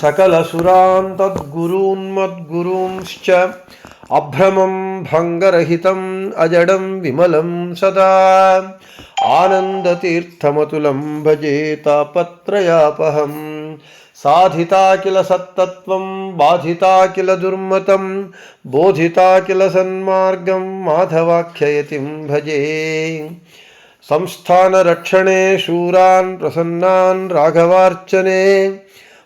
सकलसुरान् तद्गुरून्मद्गुरूंश्च अभ्रमं भङ्गरहितम् अजडं विमलं सदा। आनन्दतीर्थमतुलं भजे तापत्रयापहं साधिता किल सत्तत्त्वं बाधिता किल दुर्मतं, बोधिता किल सन्मार्गं माधवाख्ययतिं भजे। संस्थानरक्षणे शूरान् प्रसन्नान् राघवार्चने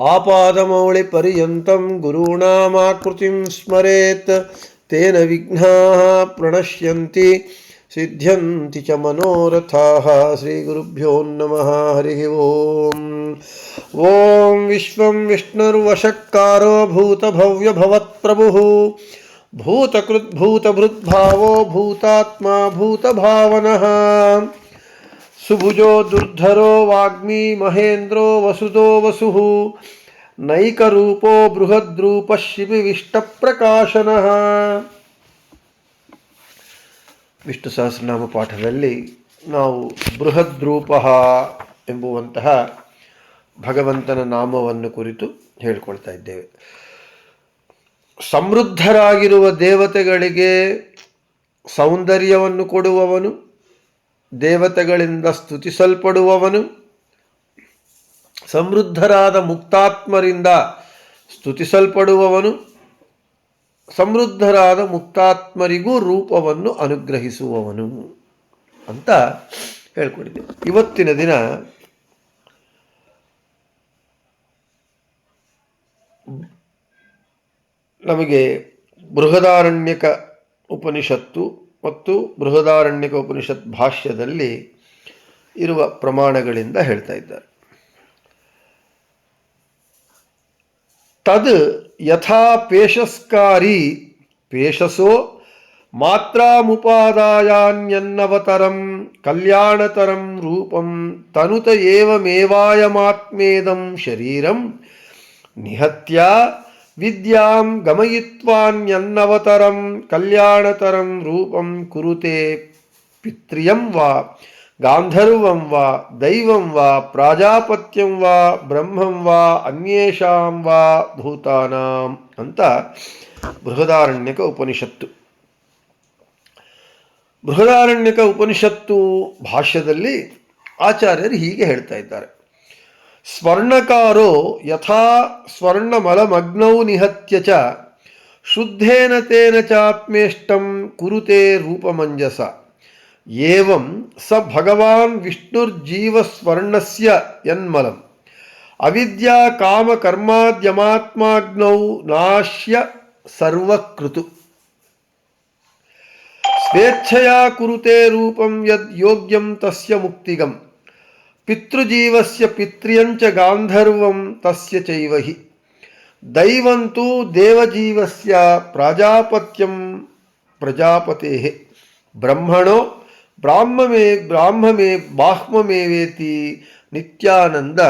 आपादमौलिपर्यन्तं गुरूणामाकृतिं स्मरेत्, तेन विघ्नाः प्रणश्यन्ति, सिद्ध्यन्ति च मनोरथाः। श्रीगुरुभ्यो नमः, हरिः ॐ ॐ विश्वं विष्णुर्वशक्कारो भूतभव्यभवत्प्रभुः भूतकृद्भूतभृद्भावो भूतात्मा भूतभावनः। ಸುಭುಜೋ ದುರ್ಧರೋ ವಾಗ್ಮೀ ಮಹೇಂದ್ರೋ ವಸುತೋ ವಸು. ನೈಕರೂಪೋ ಬೃಹದ್ರೂಪ ಪ್ರಕಾಶನ ವಿಷ್ಣು ಸಹಸ್ರನಾಮ ಪಾಠದಲ್ಲಿ ನಾವು ಬೃಹದ್ರೂಪ ಎಂಬುವಂತಹ ಭಗವಂತನ ನಾಮವನ್ನು ಕುರಿತು ಹೇಳಿಕೊಳ್ತಾ ಇದ್ದೇವೆ. ಸಮೃದ್ಧರಾಗಿರುವ ದೇವತೆಗಳಿಗೆ ಸೌಂದರ್ಯವನ್ನು ಕೊಡುವವನು ದೇವತೆಗಳಿಂದ ಸ್ತುತಿಸಲ್ಪಡುವವನು, ಸಮೃದ್ಧರಾದ ಮುಕ್ತಾತ್ಮರಿಂದ ಸ್ತುತಿಸಲ್ಪಡುವವನು, ಸಮೃದ್ಧರಾದ ಮುಕ್ತಾತ್ಮರಿಗೂ ರೂಪವನ್ನು ಅನುಗ್ರಹಿಸುವವನು ಅಂತ ಹೇಳ್ಕೊಂಡಿದ್ದೆ. ಇವತ್ತಿನ ದಿನ ನಮಗೆ ಬೃಹದಾರಣ್ಯಕ ಉಪನಿಷತ್ತು ಮತ್ತು ಬೃಹದಾರಣ್ಯಕ ಉಪನಿಷತ್ ಭಾಷ್ಯದಲ್ಲಿ ಇರುವ ಪ್ರಮಾಣಗಳಿಂದ ಹೇಳ್ತಾ ಇದ್ದಾರೆ. ತದ್ ಯಥಾ ಪೇಶಸ್ಕಾರಿ ಪೇಶಸೋ ಮಾತ್ರಾಮುಪಾದಾಯಾನ್ಯನ್ನವತರಂ, ಕಲ್ಯಾಣತರಂ ರೂಪಂ ತನುತ ಏವಮೇವಾಯಮಾತ್ಮೇದಂ ಶರೀರಂ ನಿಹತ್ಯ ವಿದ್ಯಾಂ ಗಮಯಿತ್ವಾನ್ಯನ್ನವತರಂ ಕಲ್ಯಾಣತರಂ ರೂಪಂ ಕುರುತೆ ಪಿತ್ರಿಯಂ ವಾ, ಗಾಂಧರ್ವಂ ವಾ, ದೈವಂ ವಾ, ಪ್ರಾಜಾಪತ್ಯಂ ವಾ, ಬ್ರಹ್ಮಂ ವಾ, ಅನ್ಯೇಷಾಂ ವಾ, ಭೂತಾನಾಂ ಅಂತ ಬೃಹದಾರಣ್ಯಕ ಉಪನಿಷತ್ತು. ಬೃಹದಾರಣ್ಯಕ ಉಪನಿಷತ್ತು ಭಾಷ್ಯದಲ್ಲಿ ಆಚಾರ್ಯರು ಹೀಗೆ ಹೇಳ್ತಾ ಇದ್ದಾರೆ. स्वर्णकारो यथा स्वर्णमलमग्नौ निहत्य च। शुद्धेन तेन चात्मेष्टं कुरुते रूपमञ्जस। एवं स भगवान् विष्णुर्जीवस्वर्णस्य यन्मलम्। अविद्याकामकर्माद्यमात्माग्नौ नाश्य सर्वकृतु। स्वेच्छया कुरुते रूपं यद्योग्यं तस्य मुक्तिगम्। ಪಿತೃಜೀವಸ್ಯ ಪಿತ್ರಿಯಂಚ ಗಾಂಧರ್ವಂ ತಸ್ಯ ಚೈವ ಹಿ. ದೈವಂತೂ ದೇವಜೀವಸ್ಯ ಪ್ರಾಜಾಪತ್ಯಂ ಪ್ರಜಾಪತೆ ಬ್ರಹ್ಮಣೋ ಬ್ರಾಹ್ಮಮೇ ಬ್ರಾಹ್ಮಮೇ ಬಾಹ್ಮಮೇವೇತಿ ನಿತ್ಯಾನಂದ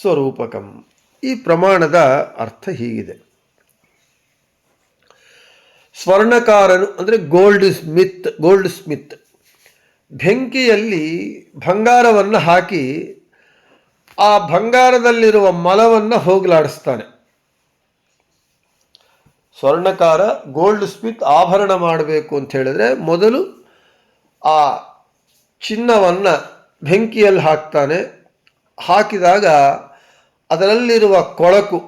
ಸ್ವರೂಪಕಂ. ಈ ಪ್ರಮಾಣದ ಅರ್ಥ ಹೀಗಿದೆ. ಸ್ವರ್ಣಕಾರನು ಅಂದರೆ ಗೋಲ್ಡ್ ಸ್ಮಿತ್ ಗೋಲ್ಡ್ ಸ್ಮಿತ್. ಬೆಂಕಿಯಲ್ಲಿ ಬಂಗಾರವನ್ನು ಹಾಕಿ ಆ ಬಂಗಾರದಲ್ಲಿರುವ ಮಲವನ್ನು ಹೋಗಲಾಡಿಸ್ತಾನೆ. ಸ್ವರ್ಣಕಾರ ಗೋಲ್ಡ್ ಸ್ಮಿತ್ ಆಭರಣ ಮಾಡಬೇಕು ಅಂತ ಹೇಳಿದ್ರೆ ಮೊದಲು ಆ ಚಿನ್ನವನ್ನು ಬೆಂಕಿಯಲ್ಲಿ ಹಾಕ್ತಾನೆ. ಹಾಕಿದಾಗ ಅದರಲ್ಲಿರುವ ಕೊಳಕು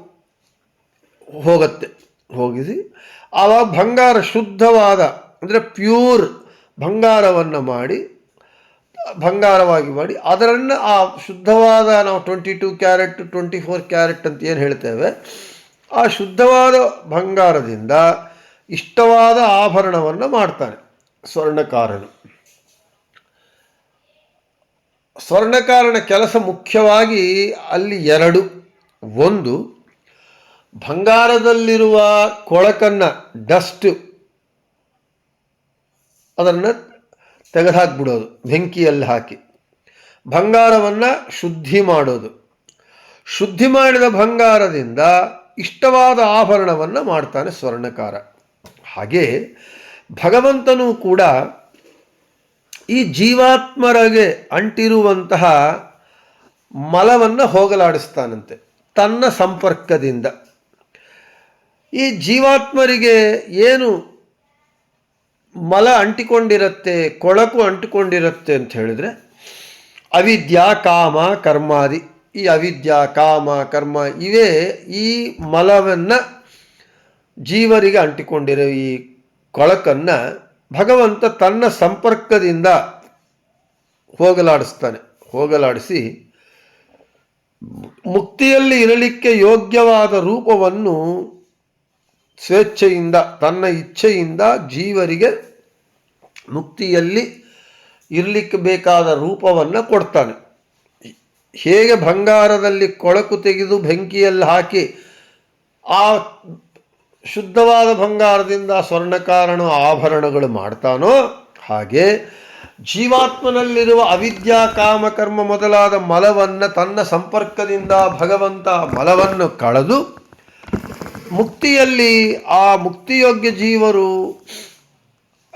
ಹೋಗುತ್ತೆ, ಹೋಗಿಸಿ. ಆವಾಗ ಬಂಗಾರ ಶುದ್ಧವಾದ, ಅಂದರೆ ಪ್ಯೂರ್ ಬಂಗಾರವನ್ನು ಮಾಡಿ, ಬಂಗಾರವಾಗಿ ಮಾಡಿ, ಅದರನ್ನು ಆ ಶುದ್ಧವಾದ ನಾವು twenty two carat twenty four carat ಅಂತ ಏನು ಹೇಳ್ತೇವೆ, ಆ ಶುದ್ಧವಾದ ಬಂಗಾರದಿಂದ ಇಷ್ಟವಾದ ಆಭರಣವನ್ನು ಮಾಡ್ತಾನೆ ಸ್ವರ್ಣಕಾರನು. ಸ್ವರ್ಣಕಾರನ ಕೆಲಸ ಮುಖ್ಯವಾಗಿ ಅಲ್ಲಿ ಎರಡು. ಒಂದು, ಬಂಗಾರದಲ್ಲಿರುವ ಕೊಳಕನ್ನು ಡಸ್ಟ್ ಅದನ್ನು ತೆಗೆದುಹಾಕ್ಬಿಡೋದು, ಬೆಂಕಿಯಲ್ಲಿ ಹಾಕಿ. ಬಂಗಾರವನ್ನು ಶುದ್ಧಿ ಮಾಡೋದು. ಶುದ್ಧಿ ಮಾಡಿದ ಬಂಗಾರದಿಂದ ಇಷ್ಟವಾದ ಆಭರಣವನ್ನು ಮಾಡ್ತಾನೆ ಸ್ವರ್ಣಕಾರ. ಹಾಗೆ ಭಗವಂತನೂ ಕೂಡ ಈ ಜೀವಾತ್ಮರಿಗೆ ಅಂಟಿರುವಂತಹ ಮಲವನ್ನು ಹೋಗಲಾಡಿಸ್ತಾನಂತೆ, ತನ್ನ ಸಂಪರ್ಕದಿಂದ. ಈ ಜೀವಾತ್ಮರಿಗೆ ಏನು ಮಲ ಅಂಟಿಕೊಂಡಿರುತ್ತೆ, ಕೊಳಕು ಅಂಟಿಕೊಂಡಿರುತ್ತೆ ಅಂತ ಹೇಳಿದ್ರೆ, ಅವಿದ್ಯಾ, ಕಾಮ, ಕರ್ಮಾದಿ, ಈ ಅವಿದ್ಯಾ, ಕಾಮ, ಕರ್ಮ ಇವೇ ಈ ಮಲವನ್ನು ಜೀವರಿಗೆ ಅಂಟಿಕೊಂಡಿರೋ ಈ ಕೊಳಕನ್ನು ಭಗವಂತ ತನ್ನ ಸಂಪರ್ಕದಿಂದ ಹೋಗಲಾಡಿಸ್ತಾನೆ. ಹೋಗಲಾಡಿಸಿ ಮುಕ್ತಿಯಲ್ಲಿ ಇರಲಿಕ್ಕೆ ಯೋಗ್ಯವಾದ ರೂಪವನ್ನು ಸ್ವೇಚ್ಛೆಯಿಂದ, ತನ್ನ ಇಚ್ಛೆಯಿಂದ ಜೀವರಿಗೆ ಮುಕ್ತಿಯಲ್ಲಿ ಇರಲಿಕ್ಕೆ ಬೇಕಾದ ರೂಪವನ್ನು ಕೊಡ್ತಾನೆ. ಹೇಗೆ ಬಂಗಾರದಲ್ಲಿ ಕೊಳಕು ತೆಗೆದು ಬೆಂಕಿಯಲ್ಲಿ ಹಾಕಿ ಆ ಶುದ್ಧವಾದ ಬಂಗಾರದಿಂದ ಸ್ವರ್ಣಕಾರಣ ಆಭರಣಗಳು ಮಾಡ್ತಾನೋ ಹಾಗೆ ಜೀವಾತ್ಮನಲ್ಲಿರುವ ಅವಿದ್ಯಾ ಕಾಮಕರ್ಮ ಮೊದಲಾದ ಮಲವನ್ನು ತನ್ನ ಸಂಪರ್ಕದಿಂದ ಭಗವಂತ ಮಲವನ್ನು ಕಳೆದು ಮುಕ್ತಿಯಲ್ಲಿ ಆ ಮುಕ್ತಿಯೋಗ್ಯ ಜೀವರು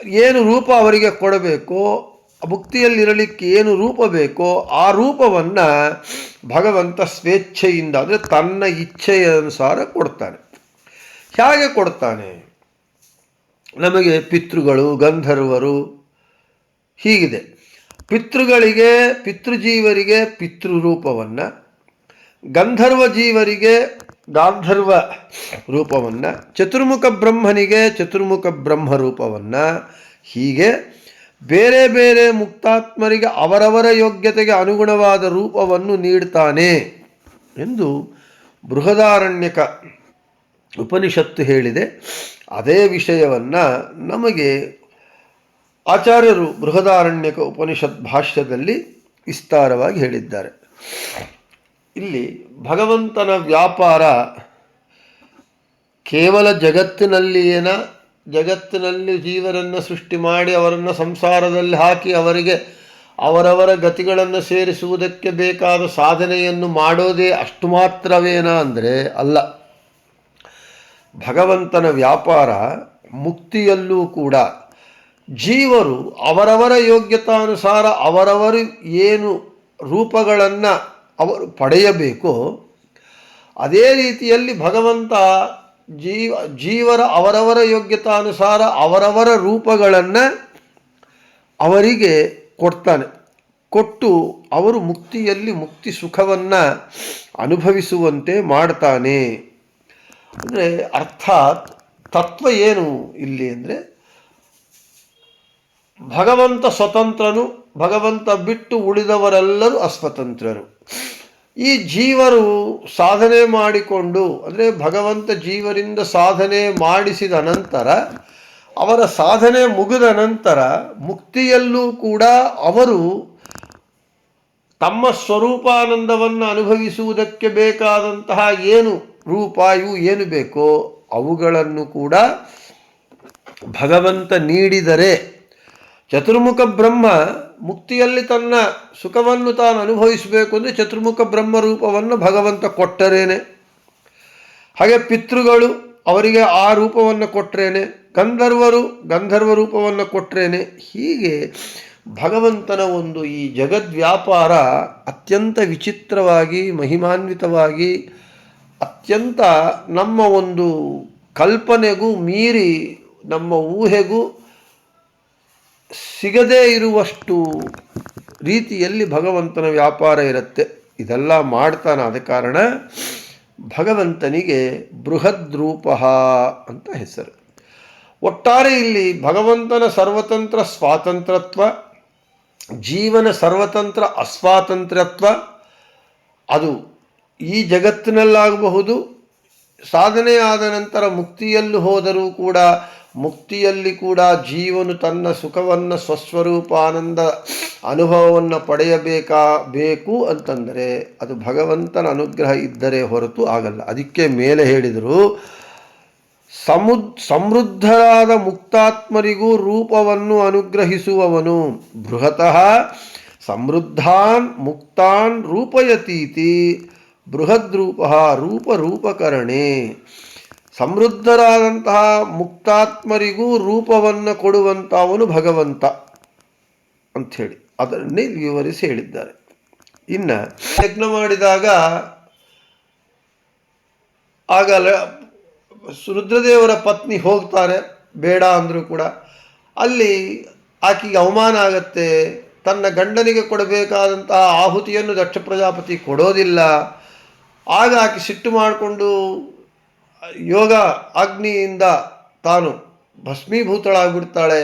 ಏನು ರೂಪ ಅವರಿಗೆ ಕೊಡಬೇಕೋ, ಮುಕ್ತಿಯಲ್ಲಿರಲಿಕ್ಕೆ ಏನು ರೂಪ ಬೇಕೋ, ಆ ರೂಪವನ್ನು ಭಗವಂತ ಸ್ವೇಚ್ಛೆಯಿಂದ, ಅಂದರೆ ತನ್ನ ಇಚ್ಛೆಯ ಅನುಸಾರ ಕೊಡ್ತಾನೆ. ಹೇಗೆ ಕೊಡ್ತಾನೆ? ನಮಗೆ ಪಿತೃಗಳು, ಗಂಧರ್ವರು ಹೀಗಿದೆ. ಪಿತೃಗಳಿಗೆ, ಪಿತೃಜೀವರಿಗೆ ಪಿತೃರೂಪವನ್ನು, ಗಂಧರ್ವ ಜೀವರಿಗೆ ಗಾಂಧರ್ವ ರೂಪವನ್ನು, ಚತುರ್ಮುಖ ಬ್ರಹ್ಮನಿಗೆ ಚತುರ್ಮುಖ ಬ್ರಹ್ಮ ರೂಪವನ್ನು, ಹೀಗೆ ಬೇರೆ ಬೇರೆ ಮುಕ್ತಾತ್ಮರಿಗೆ ಅವರವರ ಯೋಗ್ಯತೆಗೆ ಅನುಗುಣವಾದ ರೂಪವನ್ನು ನೀಡ್ತಾನೆ ಎಂದು ಬೃಹದಾರಣ್ಯಕ ಉಪನಿಷತ್ತು ಹೇಳಿದೆ. ಅದೇ ವಿಷಯವನ್ನು ನಮಗೆ ಆಚಾರ್ಯರು ಬೃಹದಾರಣ್ಯಕ ಉಪನಿಷತ್ ಭಾಷ್ಯದಲ್ಲಿ ವಿಸ್ತಾರವಾಗಿ ಹೇಳಿದ್ದಾರೆ. ಇಲ್ಲಿ ಭಗವಂತನ ವ್ಯಾಪಾರ ಕೇವಲ ಜಗತ್ತಿನಲ್ಲಿಯೇನ? ಜಗತ್ತಿನಲ್ಲಿ ಜೀವರನ್ನು ಸೃಷ್ಟಿ ಮಾಡಿ ಅವರನ್ನು ಸಂಸಾರದಲ್ಲಿ ಹಾಕಿ ಅವರಿಗೆ ಅವರವರ ಗತಿಗಳನ್ನು ಸೇರಿಸುವುದಕ್ಕೆ ಬೇಕಾದ ಸಾಧನೆಯನ್ನು ಮಾಡೋದೇ ಅಷ್ಟು ಮಾತ್ರವೇನ ಅಂದರೆ ಅಲ್ಲ. ಭಗವಂತನ ವ್ಯಾಪಾರ ಮುಕ್ತಿಯಲ್ಲೂ ಕೂಡ ಜೀವರು ಅವರವರ ಯೋಗ್ಯತಾನುಸಾರ ಅವರವರು ಏನು ರೂಪಗಳನ್ನು ಅವರು ಪಡೆಯಬೇಕು. ಅದೇ ರೀತಿಯಲ್ಲಿ ಭಗವಂತ ಜೀವ, ಜೀವರ ಅವರವರ ಯೋಗ್ಯತಾನುಸಾರ ಅವರವರ ರೂಪಗಳನ್ನು ಅವರಿಗೆ ಕೊಡ್ತಾನೆ. ಕೊಟ್ಟು ಅವರು ಮುಕ್ತಿಯಲ್ಲಿ ಮುಕ್ತಿ ಸುಖವನ್ನು ಅನುಭವಿಸುವಂತೆ ಮಾಡ್ತಾನೆ. ಅಂದರೆ ಅರ್ಥಾತ್ ತತ್ವ ಏನು ಇಲ್ಲಿ ಅಂದರೆ ಭಗವಂತ ಸ್ವತಂತ್ರನು, ಭಗವಂತ ಬಿಟ್ಟು ಉಳಿದವರೆಲ್ಲರೂ ಅಸ್ವತಂತ್ರರು. ಈ ಜೀವರು ಸಾಧನೆ ಮಾಡಿಕೊಂಡು, ಅಂದರೆ ಭಗವಂತ ಜೀವರಿಂದ ಸಾಧನೆ ಮಾಡಿಸಿದ ನಂತರ, ಅವರ ಸಾಧನೆ ಮುಗಿದ ನಂತರ ಮುಕ್ತಿಯಲ್ಲೂ ಕೂಡ ಅವರು ತಮ್ಮ ಸ್ವರೂಪಾನಂದವನ್ನು ಅನುಭವಿಸುವುದಕ್ಕೆ ಬೇಕಾದಂತಹ ಏನು ರೂಪ ಇವು ಏನು ಬೇಕೋ ಅವುಗಳನ್ನು ಕೂಡ ಭಗವಂತ ನೀಡಿದರೆ. ಚತುರ್ಮುಖ ಬ್ರಹ್ಮ ಮುಕ್ತಿಯಲ್ಲಿ ತನ್ನ ಸುಖವನ್ನು ತಾನು ಅನುಭವಿಸಬೇಕು ಅಂದರೆ ಚತುರ್ಮುಖ ಬ್ರಹ್ಮ ರೂಪವನ್ನು ಭಗವಂತ ಕೊಟ್ಟರೇನೆ. ಹಾಗೆ ಪಿತೃಗಳು ಅವರಿಗೆ ಆ ರೂಪವನ್ನು ಕೊಟ್ಟರೇನೆ ಗಂಧರ್ವರು ಗಂಧರ್ವ ರೂಪವನ್ನು ಕೊಟ್ಟರೇನೆ ಹೀಗೆ ಭಗವಂತನ ಒಂದು ಈ ಜಗದ್ವ್ಯಾಪಾರ ಅತ್ಯಂತ ವಿಚಿತ್ರವಾಗಿ, ಮಹಿಮಾನ್ವಿತವಾಗಿ, ಅತ್ಯಂತ ನಮ್ಮ ಒಂದು ಕಲ್ಪನೆಗೂ ಮೀರಿ, ನಮ್ಮ ಊಹೆಗೂ ಸಿಗದೇ ಇರುವಷ್ಟು ರೀತಿಯಲ್ಲಿ ಭಗವಂತನ ವ್ಯಾಪಾರ ಇರುತ್ತೆ. ಇದೆಲ್ಲ ಮಾಡ್ತಾನೆ ಆದ ಕಾರಣ ಭಗವಂತನಿಗೆ ಬೃಹದ್ರೂಪ ಅಂತ ಹೆಸರು. ಒಟ್ಟಾರೆ ಇಲ್ಲಿ ಭಗವಂತನ ಸರ್ವತಂತ್ರ ಸ್ವಾತಂತ್ರ್ಯತ್ವ, ಜೀವನ ಸರ್ವತಂತ್ರ ಅಸ್ವಾತಂತ್ರ್ಯತ್ವ, ಅದು ಈ ಜಗತ್ತಿನಲ್ಲಾಗಬಹುದು. ಸಾಧನೆಯಾದ ನಂತರ ಮುಕ್ತಿಯಲ್ಲೂ ಹೋದರೂ ಕೂಡ ಮುಕ್ತಿಯಲ್ಲಿ ಕೂಡ ಜೀವನು ತನ್ನ ಸುಖವನ್ನು ಸ್ವಸ್ವರೂಪ ಆನಂದ ಅನುಭವವನ್ನು ಪಡೆಯಬೇಕಾ ಬೇಕು ಅಂತಂದರೆ ಅದು ಭಗವಂತನ ಅನುಗ್ರಹ ಇದ್ದರೆ ಹೊರತು ಆಗಲ್ಲ. ಅದಕ್ಕೆ ಮೇಲೆ ಹೇಳಿದರು ಸಮುದ್ ಸಮೃದ್ಧರಾದ ಮುಕ್ತಾತ್ಮರಿಗೂ ರೂಪವನ್ನು ಅನುಗ್ರಹಿಸುವವನು ಬೃಹತಃ ಸಮೃದ್ಧಾನ್ ಮುಕ್ತಾನ್ ರೂಪಯತೀತಿ ಬೃಹದ್ರೂಪ ರೂಪ ರೂಪಕರಣೆ ಸಮೃದ್ಧರಾದಂತಹ ಮುಕ್ತಾತ್ಮರಿಗೂ ರೂಪವನ್ನು ಕೊಡುವಂಥವನು ಭಗವಂತ ಅಂಥೇಳಿ. ಅದನ್ನೇ ವಿವರಿಸಿ ಹೇಳಿದ್ದಾರೆ. ಇನ್ನು ಯಜ್ಞ ಮಾಡಿದಾಗ ಆಗ ರುದ್ರದೇವರ ಪತ್ನಿ ಹೋಗ್ತಾರೆ, ಬೇಡ ಅಂದರೂ ಕೂಡ. ಅಲ್ಲಿ ಆಕೆಗೆ ಅವಮಾನ ಆಗತ್ತೆ, ತನ್ನ ಗಂಡನಿಗೆ ಕೊಡಬೇಕಾದಂತಹ ಆಹುತಿಯನ್ನು ದಕ್ಷ ಪ್ರಜಾಪತಿ ಕೊಡೋದಿಲ್ಲ. ಆಗ ಆಕೆ ಸಿಟ್ಟು ಮಾಡಿಕೊಂಡು ಯೋಗ ಅಗ್ನಿಯಿಂದ ತಾನು ಭಸ್ಮೀಭೂತಳಾಗ್ಬಿಡ್ತಾಳೆ.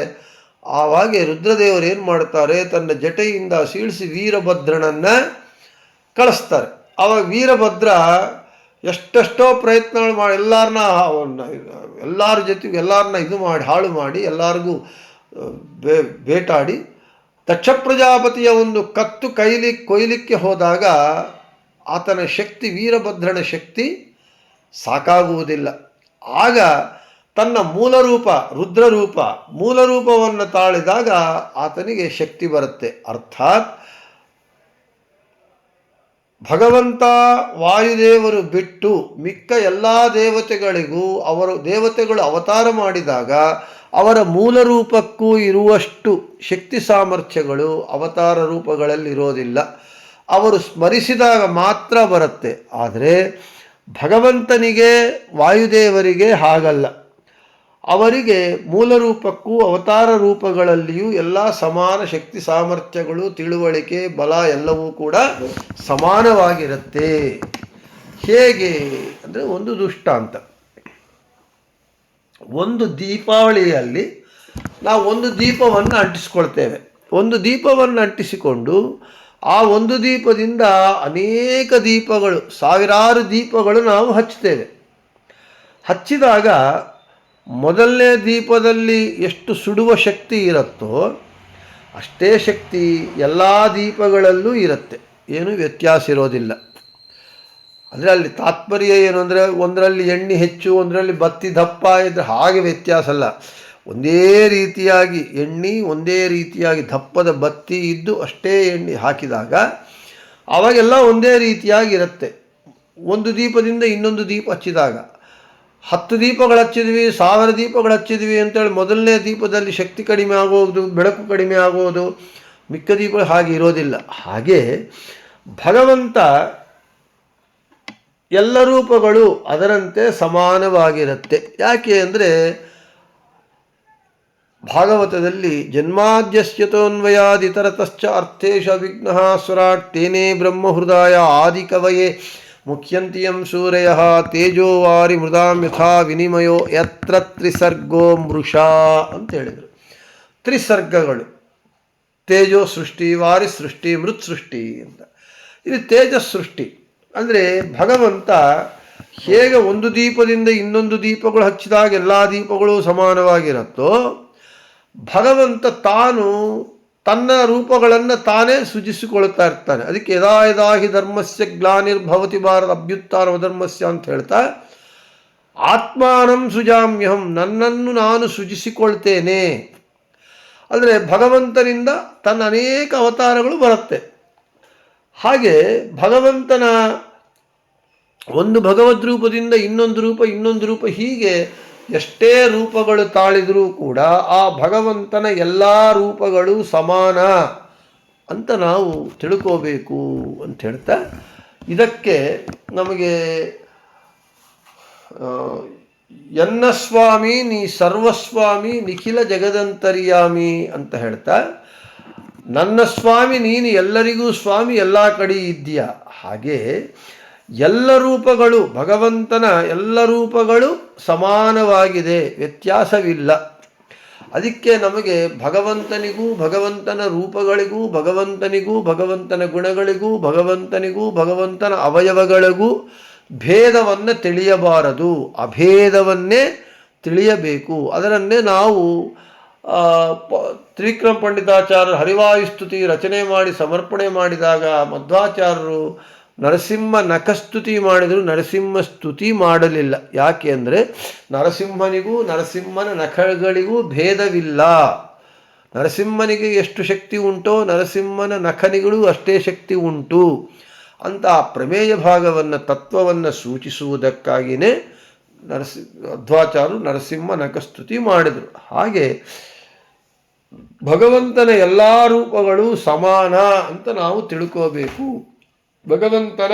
ಆವಾಗೆ ರುದ್ರದೇವರು ಏನು ಮಾಡ್ತಾರೆ ತನ್ನ ಜಟೆಯಿಂದ ಸೀಳಿಸಿ ವೀರಭದ್ರನನ್ನು ಕಳಿಸ್ತಾರೆ. ಆವಾಗ ವೀರಭದ್ರ ಎಷ್ಟೆಷ್ಟೋ ಪ್ರಯತ್ನಗಳು ಮಾಡಿ ಎಲ್ಲರನ್ನ ಎಲ್ಲರ ಜೊತೆಗೆ ಎಲ್ಲರನ್ನ ಇದು ಮಾಡಿ, ಹಾಳು ಮಾಡಿ, ಎಲ್ಲರಿಗೂ ಬೇ, ಬೇಟಾಡಿ ದಕ್ಷ ಪ್ರಜಾಪತಿಯ ಒಂದು ಕತ್ತು ಕೈಲಿ, ಕೊಯ್ಲಿಕ್ಕೆ ಹೋದಾಗ ಆತನ ಶಕ್ತಿ, ವೀರಭದ್ರನ ಶಕ್ತಿ ಸಾಕಾಗುವುದಿಲ್ಲ. ಆಗ ತನ್ನ ಮೂಲರೂಪ, ರುದ್ರರೂಪ, ಮೂಲರೂಪವನ್ನು ತಾಳಿದಾಗ ಆತನಿಗೆ ಶಕ್ತಿ ಬರುತ್ತೆ. ಅರ್ಥಾತ್ ಭಗವಂತ ವಾಯುದೇವರು ಬಿಟ್ಟು ಮಿಕ್ಕ ಎಲ್ಲ ದೇವತೆಗಳಿಗೂ ಅವರು, ದೇವತೆಗಳು ಅವತಾರ ಮಾಡಿದಾಗ ಅವರ ಮೂಲ ರೂಪಕ್ಕೂ ಇರುವಷ್ಟು ಶಕ್ತಿ ಸಾಮರ್ಥ್ಯಗಳು ಅವತಾರ ರೂಪಗಳಲ್ಲಿ ಇರೋದಿಲ್ಲ ಅವರು ಸ್ಮರಿಸಿದಾಗ ಮಾತ್ರ ಬರುತ್ತೆ. ಆದರೆ ಭಗವಂತನಿಗೆ ವಾಯುದೇವರಿಗೆ ಹಾಗಲ್ಲ. ಅವರಿಗೆ ಮೂಲ ರೂಪಕ್ಕೂ ಅವತಾರ ರೂಪಗಳಲ್ಲಿಯೂ ಎಲ್ಲ ಸಮಾನ ಶಕ್ತಿ ಸಾಮರ್ಥ್ಯಗಳು, ತಿಳುವಳಿಕೆ, ಬಲ ಎಲ್ಲವೂ ಕೂಡ ಸಮಾನವಾಗಿರುತ್ತೆ. ಹೇಗೆ ಅಂದರೆ ಒಂದು ದುಷ್ಟಾಂತ. ಒಂದು ದೀಪಾವಳಿಯಲ್ಲಿ ನಾವು ಒಂದು ದೀಪವನ್ನು ಅಂಟಿಸ್ಕೊಳ್ತೇವೆ. ಒಂದು ದೀಪವನ್ನು ಅಂಟಿಸಿಕೊಂಡು ಆ ಒಂದು ದೀಪದಿಂದ ಅನೇಕ ದೀಪಗಳು, ಸಾವಿರಾರು ದೀಪಗಳು ನಾವು ಹಚ್ಚುತ್ತೇವೆ. ಹಚ್ಚಿದಾಗ ಮೊದಲನೇ ದೀಪದಲ್ಲಿ ಎಷ್ಟು ಸುಡುವ ಶಕ್ತಿ ಇರುತ್ತೋ ಅಷ್ಟೇ ಶಕ್ತಿ ಎಲ್ಲ ದೀಪಗಳಲ್ಲೂ ಇರುತ್ತೆ. ಏನು ವ್ಯತ್ಯಾಸ ಇರೋದಿಲ್ಲ. ಅಂದರೆ ಅಲ್ಲಿ ತಾತ್ಪರ್ಯ ಏನು ಅಂದರೆ ಒಂದರಲ್ಲಿ ಎಣ್ಣೆ ಹೆಚ್ಚು, ಒಂದರಲ್ಲಿ ಬತ್ತಿ ದಪ್ಪ ಇದ್ರೆ ಹಾಗೆ ವ್ಯತ್ಯಾಸ ಅಲ್ಲ. ಒಂದೇ ರೀತಿಯಾಗಿ ಎಣ್ಣೆ, ಒಂದೇ ರೀತಿಯಾಗಿ ದಪ್ಪದ ಬತ್ತಿ ಇದ್ದು ಅಷ್ಟೇ ಎಣ್ಣೆ ಹಾಕಿದಾಗ ಅವಾಗೆಲ್ಲ ಒಂದೇ ರೀತಿಯಾಗಿ ಇರುತ್ತೆ. ಒಂದು ದೀಪದಿಂದ ಇನ್ನೊಂದು ದೀಪ ಹಚ್ಚಿದಾಗ. ಹತ್ತು ದೀಪಗಳು ಹಚ್ಚಿದ್ವಿ, ಸಾವಿರ ದೀಪಗಳು ಹಚ್ಚಿದ್ವಿ ಅಂತೇಳಿ ಮೊದಲನೇ ದೀಪದಲ್ಲಿ ಶಕ್ತಿ ಕಡಿಮೆ ಆಗೋದು, ಬೆಳಕು ಕಡಿಮೆ ಆಗೋದು, ಮಿಕ್ಕ ದೀಪಗಳು ಹಾಗೆ ಇರೋದಿಲ್ಲ. ಹಾಗೆ ಭಗವಂತ ಎಲ್ಲ ರೂಪಗಳು ಅದರಂತೆ ಸಮಾನವಾಗಿರುತ್ತೆ. ಯಾಕೆ ಅಂದರೆ ಭಾಗವತದಲ್ಲಿ ಜನ್ಮಾದ್ಯಸ್ಯತೋನ್ವಯಾದಿತರತಶ್ಚ ಅರ್ಥೇಶ ವಿಘ್ನ ಸುರಾಟ್ ತೇನೇ ಬ್ರಹ್ಮಹೃದಯ ಆದಿಕವಯೇ ಮುಖ್ಯಂತಿಯಂ ಸೂರ್ಯ ತೇಜೋವಾರಿ ಮೃದಾಂ ಯಥಾ ವಿನಿಮಯೋ ಯತ್ರ ತ್ರಿಸರ್ಗೋ ಮೃಷಾ ಅಂತ ಹೇಳಿದರು. ತ್ರಿಸರ್ಗಗಳು. ತೇಜೋ ಸೃಷ್ಟಿ, ವಾರಿ ಸೃಷ್ಟಿ, ಮೃತ್ ಸೃಷ್ಟಿ ಅಂತ. ಇದು ತೇಜ ಸೃಷ್ಟಿ. ಅಂದರೆ ಭಗವಂತ ಹೇಗೆ ಒಂದು ದೀಪದಿಂದ ಇನ್ನೊಂದು ದೀಪಗಳು ಹಚ್ಚಿದಾಗ ಎಲ್ಲ ದೀಪಗಳು ಸಮಾನವಾಗಿರುತ್ತೋ ಭಗವಂತ ತಾನು ತನ್ನ ರೂಪಗಳನ್ನು ತಾನೇ ಸೃಜಿಸಿಕೊಳ್ತಾ ಇರ್ತಾನೆ. ಅದಕ್ಕೆ ಯದಾ ಯದಾ ಹಿ ಧರ್ಮಸ್ಯ ಗ್ಲಾನಿರ್ಭವತಿ ಭಾರತ ಅಭ್ಯುತ್ಥಾನ ಧರ್ಮಸ್ಯ ಅಂತ ಹೇಳ್ತಾ, ಆತ್ಮಾನಂ ಸುಜಾಮ್ಯಹಂ, ನನ್ನನ್ನು ನಾನು ಸೃಜಿಸಿಕೊಳ್ತೇನೆ. ಅಂದರೆ ಭಗವಂತನಿಂದ ತನ್ನ ಅನೇಕ ಅವತಾರಗಳು ಬರುತ್ತೆ. ಹಾಗೆ ಭಗವಂತನ ಒಂದು ಭಗವದ್ ರೂಪದಿಂದ ಇನ್ನೊಂದು ರೂಪ ಇನ್ನೊಂದು ರೂಪ ಹೀಗೆ ಎಷ್ಟೇ ರೂಪಗಳು ತಾಳಿದರೂ ಕೂಡ ಆ ಭಗವಂತನ ಎಲ್ಲ ರೂಪಗಳು ಸಮಾನ ಅಂತ ನಾವು ತಿಳ್ಕೋಬೇಕು ಅಂತ ಹೇಳ್ತಾ, ಇದಕ್ಕೆ ನಮಗೆ ಎನ್ನ ಸ್ವಾಮಿ ನೀ ಸರ್ವಸ್ವಾಮಿ ನಿಖಿಲ ಜಗದಂತರ್ಯಾಮಿ ಅಂತ ಹೇಳ್ತಾ, ನನ್ನ ಸ್ವಾಮಿ ನೀನು ಎಲ್ಲರಿಗೂ ಸ್ವಾಮಿ ಎಲ್ಲ ಕಡೆ ಇದ್ದೀಯ? ಹಾಗೆ ಎಲ್ಲ ರೂಪಗಳು, ಭಗವಂತನ ಎಲ್ಲ ರೂಪಗಳು ಸಮಾನವಾಗಿದೆ, ವ್ಯತ್ಯಾಸವಿಲ್ಲ. ಅದಕ್ಕೆ ನಮಗೆ ಭಗವಂತನಿಗೂ, ಭಗವಂತನ ರೂಪಗಳಿಗೂ, ಭಗವಂತನಿಗೂ, ಭಗವಂತನ ಗುಣಗಳಿಗೂ, ಭಗವಂತನಿಗೂ, ಭಗವಂತನ ಅವಯವಗಳಿಗೂ ಭೇದವನ್ನು ತಿಳಿಯಬಾರದು. ಅಭೇದವನ್ನೇ ತಿಳಿಯಬೇಕು. ಅದರನ್ನೇ ನಾವು ತ್ರಿವಿಕ್ರಮ ಪಂಡಿತಾಚಾರ್ಯರು ಹರಿವಾಯುಸ್ತುತಿ ರಚನೆ ಮಾಡಿ, ಸಮರ್ಪಣೆ ಮಾಡಿದಾಗ ಮಧ್ವಾಚಾರ್ಯರು ನರಸಿಂಹ ನಖಸ್ತುತಿ ಮಾಡಿದರು ನರಸಿಂಹ ಸ್ತುತಿ ಮಾಡಲಿಲ್ಲ. ಯಾಕೆ ಅಂದರೆ ನರಸಿಂಹನಿಗೂ ನರಸಿಂಹನ ನಖಗಳಿಗೂ ಭೇದವಿಲ್ಲ. ನರಸಿಂಹನಿಗೆ ಎಷ್ಟು ಶಕ್ತಿ ಉಂಟೋ ನರಸಿಂಹನ ನಖನಿಗಳು ಅಷ್ಟೇ ಶಕ್ತಿ ಉಂಟು. ಅಂತ ಆ ಪ್ರಮೇಯ ಭಾಗವನ್ನು, ತತ್ವವನ್ನು ಸೂಚಿಸುವುದಕ್ಕಾಗಿಯೇ ನರಸಿ ಅಧ್ವಾಚಾರು ನರಸಿಂಹ ನಖಸ್ತುತಿ ಮಾಡಿದರು. ಹಾಗೆ ಭಗವಂತನ ಎಲ್ಲ ರೂಪಗಳು ಸಮಾನ ಅಂತ ನಾವು ತಿಳ್ಕೋಬೇಕು. ಭಗವಂತನ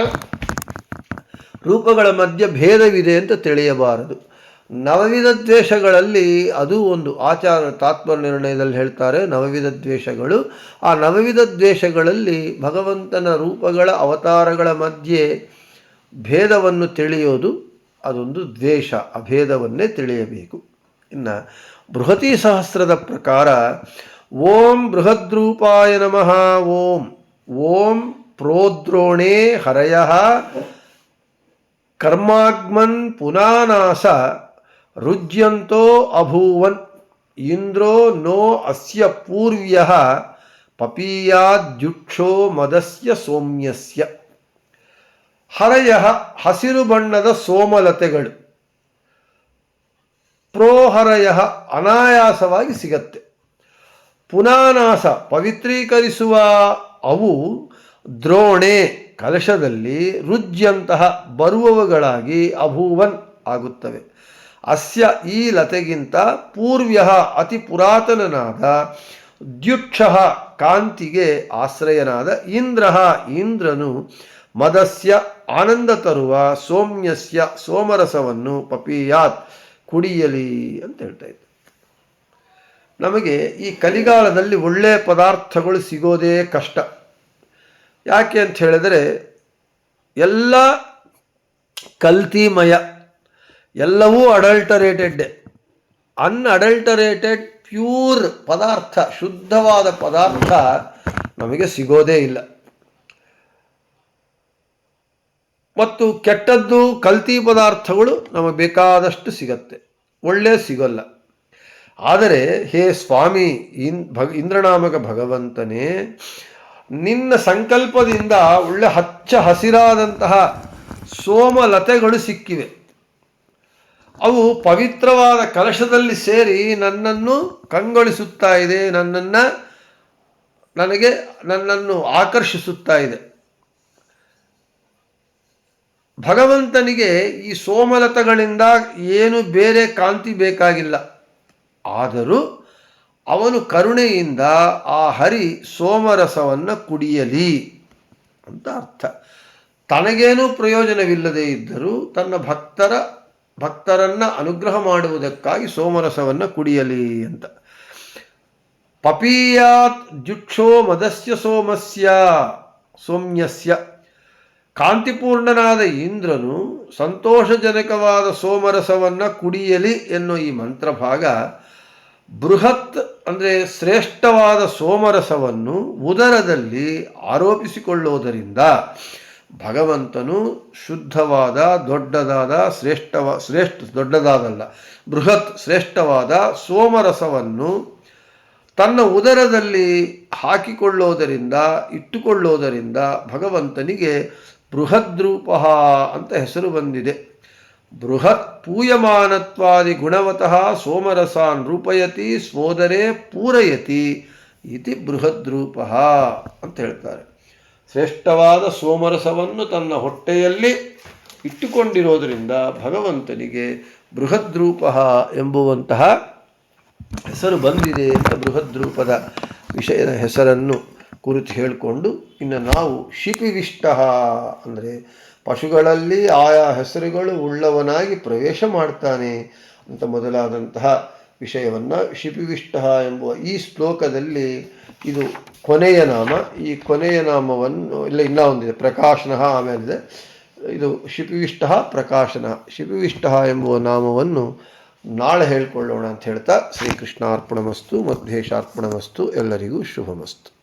ರೂಪಗಳ ಮಧ್ಯೆ ಭೇದವಿದೆ ಅಂತ ತಿಳಿಯಬಾರದು. ನವವಿಧ ದ್ವೇಷಗಳಲ್ಲಿ ಅದು ಒಂದು ಆಚಾರ ತಾತ್ಪರ್ಯ ನಿರ್ಣಯದಲ್ಲಿ ಹೇಳ್ತಾರೆ, ನವವಿಧ ದ್ವೇಷಗಳು. ಆ ನವವಿಧ ದ್ವೇಷಗಳಲ್ಲಿ ಭಗವಂತನ ರೂಪಗಳ ಅವತಾರಗಳ ಮಧ್ಯೆ ಭೇದವನ್ನು ತಿಳಿಯೋದು ಅದೊಂದು ದ್ವೇಷ, ಅಭೇದವನ್ನೇ ತಿಳಿಯಬೇಕು. ಇನ್ನು ಬೃಹತಿ ಸಹಸ್ರದ ಪ್ರಕಾರ ಓಂ ಬೃಹದ್ರೂಪಾಯ ನಮಃ, ಓಂ ಓಂ ಪ್ರೋದ್ರೋಣೇ ಹರಯ ಕರ್ಮಾಗ್ಮನ್ ಪುನಾನಾಸ ರುಜ್ಯಂತೋ ಅಭೂವನ್ ಇಂದ್ರೋ ನೋ ಅಸ್ಯ ಪೂರ್ವ್ಯ ಪಪೀಯಾದ್ಯುಕ್ಷೋ ಮದಸ್ಯ ಸೋಮ್ಯಸ್ಯ ಹರಯ ಹಸಿರು ಬಣ್ಣದ ಸೋಮಲತೆಗಳು। ಪ್ರೋಹರಯ ಅನಾಯಾಸವಾಗಿ ಸಿಗತ್ತೆ। ಪುನಾನಾಸ ಪವಿತ್ರೀಕರಿಸುವ ಅವು ದ್ರೋಣೆ ಕಲಶದಲ್ಲಿ ರುಜ್ಯಂತಹ ಬರುವವುಗಳಾಗಿ ಅಭೂವನ್ ಆಗುತ್ತವೆ. ಅಸ್ಯ ಈ ಲತೆಗಿಂತ ಪೂರ್ವ್ಯ ಅತಿ ಪುರಾತನನಾದ ದ್ಯುಕ್ಷ ಕಾಂತಿಗೆ ಆಶ್ರಯನಾದ ಇಂದ್ರ ಇಂದ್ರನು ಮದಸ್ಯ ಆನಂದ ತರುವ ಸೌಮ್ಯಸ್ಯ ಸೋಮರಸವನ್ನು ಪಪೀಯಾತ್ ಕುಡಿಯಲಿ ಅಂತ ಹೇಳ್ತಾ ಇದ್ದ. ನಮಗೆ ಈ ಕಲಿಗಾಲದಲ್ಲಿ ಒಳ್ಳೆಯ ಪದಾರ್ಥಗಳು ಸಿಗೋದೇ ಕಷ್ಟ. ಯಾಕೆ ಅಂತ ಹೇಳಿದರೆ ಎಲ್ಲ ಕಲ್ತಿಮಯ, ಎಲ್ಲವೂ ಅಡಲ್ಟರೇಟೆಡ್, ಅನ್ಅಡಲ್ಟರೇಟೆಡ್, ಪ್ಯೂರ್ ಪದಾರ್ಥ, ಶುದ್ಧವಾದ ಪದಾರ್ಥ ನಮಗೆ ಸಿಗೋದೇ ಇಲ್ಲ. ಮತ್ತು ಕೆಟ್ಟದ್ದು, ಕಲ್ತಿ ಪದಾರ್ಥಗಳು ನಮಗೆ ಬೇಕಾದಷ್ಟು ಸಿಗತ್ತೆ. ಒಳ್ಳೆ ಸಿಗೋಲ್ಲ. ಆದರೆ ಹೇ ಸ್ವಾಮಿ, ಇನ್ ಇಂದ್ರನಾಮಕ ಭಗವಂತನೇ ನಿನ್ನ ಸಂಕಲ್ಪದಿಂದ ಒಳ್ಳೆ ಹಚ್ಚ ಹಸಿರಾದಂತಹ ಸೋಮಲತೆಗಳು ಸಿಕ್ಕಿವೆ. ಅವು ಪವಿತ್ರವಾದ ಕಲಶದಲ್ಲಿ ಸೇರಿ ನನ್ನನ್ನು ಕಂಗೊಳಿಸುತ್ತಾ ಇದೆ, ನನ್ನನ್ನು ನನಗೆ ನನ್ನನ್ನು ಆಕರ್ಷಿಸುತ್ತಾ ಇದೆ. ಭಗವಂತನಿಗೆ ಈ ಸೋಮಲತಗಳಿಂದ ಏನು ಬೇರೆ ಕಾಂತಿ ಬೇಕಾಗಿಲ್ಲ. ಆದರೂ ಅವನು ಕರುಣೆಯಿಂದ ಆ ಹರಿ ಸೋಮರಸವನ್ನು ಕುಡಿಯಲಿ ಅಂತ ಅರ್ಥ. ತನಗೇನೂ ಪ್ರಯೋಜನವಿಲ್ಲದೆ ಇದ್ದರೂ ತನ್ನ ಭಕ್ತರ, ಭಕ್ತರನ್ನ ಅನುಗ್ರಹ ಮಾಡುವುದಕ್ಕಾಗಿ ಸೋಮರಸವನ್ನು ಕುಡಿಯಲಿ ಅಂತ. ಪಪೀಯಾತ್ ಜುಕ್ಷೋ ಮದಸ್ಯ ಸೋಮಸ್ಯ ಸೌಮ್ಯಸ್ಯ. ಕಾಂತಿಪೂರ್ಣನಾದ ಇಂದ್ರನು ಸಂತೋಷಜನಕವಾದ ಸೋಮರಸವನ್ನು ಕುಡಿಯಲಿ ಎನ್ನುವ ಈ ಮಂತ್ರಭಾಗ ಬೃಹತ್ ಅಂದರೆ ಶ್ರೇಷ್ಠವಾದ ಸೋಮರಸವನ್ನು ಉದರದಲ್ಲಿ ಆರೋಪಿಸಿಕೊಳ್ಳುವುದರಿಂದ ಭಗವಂತನು ಶುದ್ಧವಾದ, ದೊಡ್ಡದಾದ, ಶ್ರೇಷ್ಠವ, ಶ್ರೇಷ್ಠ, ದೊಡ್ಡದಾದಲ್ಲ, ಬೃಹತ್, ಶ್ರೇಷ್ಠವಾದ ಸೋಮರಸವನ್ನು ತನ್ನ ಉದರದಲ್ಲಿ ಹಾಕಿಕೊಳ್ಳೋದರಿಂದ ಇಟ್ಟುಕೊಳ್ಳೋದರಿಂದ ಭಗವಂತನಿಗೆ ಬೃಹದ್ರೂಪ ಅಂತ ಹೆಸರು ಬಂದಿದೆ. ಬೃಹತ್ ಪೂಯಮಾನತ್ವಾದಿ ಗುಣವತಃ ಸೋಮರಸಾನ್ ರೂಪಯತಿ, ಸ್ಮೋದರೇ ಪೂರಯತಿ ಇತಿ ಬೃಹದ್ರೂಪ ಅಂತ ಹೇಳ್ತಾರೆ. ಶ್ರೇಷ್ಠವಾದ ಸೋಮರಸವನ್ನು ತನ್ನ ಹೊಟ್ಟೆಯಲ್ಲಿ ಇಟ್ಟುಕೊಂಡಿರೋದರಿಂದ ಭಗವಂತನಿಗೆ ಬೃಹದ್ರೂಪ ಎಂಬುವಂತಹ ಹೆಸರು ಬಂದಿದೆ ಅಂತ ಬೃಹದ್ರೂಪದ ವಿಷಯದ ಹೆಸರನ್ನು ಕುರಿತು ಹೇಳಿಕೊಂಡು ಇನ್ನು ನಾವು ಶಿಪಿವಿಷ್ಟ ಅಂದರೆ ಪಶುಗಳಲ್ಲಿ ಆಯಾ ಹೆಸರುಗಳು ಉಳ್ಳವನಾಗಿ ಪ್ರವೇಶ ಮಾಡ್ತಾನೆ ಅಂತ ಮೊದಲಾದಂತಹ ವಿಷಯವನ್ನು ಶಿಪಿವಿಷ್ಟ ಎಂಬುವ ಈ ಶ್ಲೋಕದಲ್ಲಿ ಇದು ಕೊನೆಯ ನಾಮ. ಈ ಕೊನೆಯ ನಾಮವನ್ನು, ಇಲ್ಲ ಇನ್ನೂ ಒಂದಿದೆ ಪ್ರಕಾಶನಃ ಆಮೇಲಿದೆ. ಇದು ಶಿಪಿವಿಷ್ಟ ಪ್ರಕಾಶನ. ಶಿಪಿವಿಷ್ಟ ಎಂಬುವ ನಾಮವನ್ನು ನಾಳೆ ಹೇಳ್ಕೊಳ್ಳೋಣ ಅಂತ ಹೇಳ್ತಾ ಶ್ರೀಕೃಷ್ಣಾರ್ಪಣಮಸ್ತು ಮಸ್ತು ಎಲ್ಲರಿಗೂ ಶುಭಮಸ್ತು.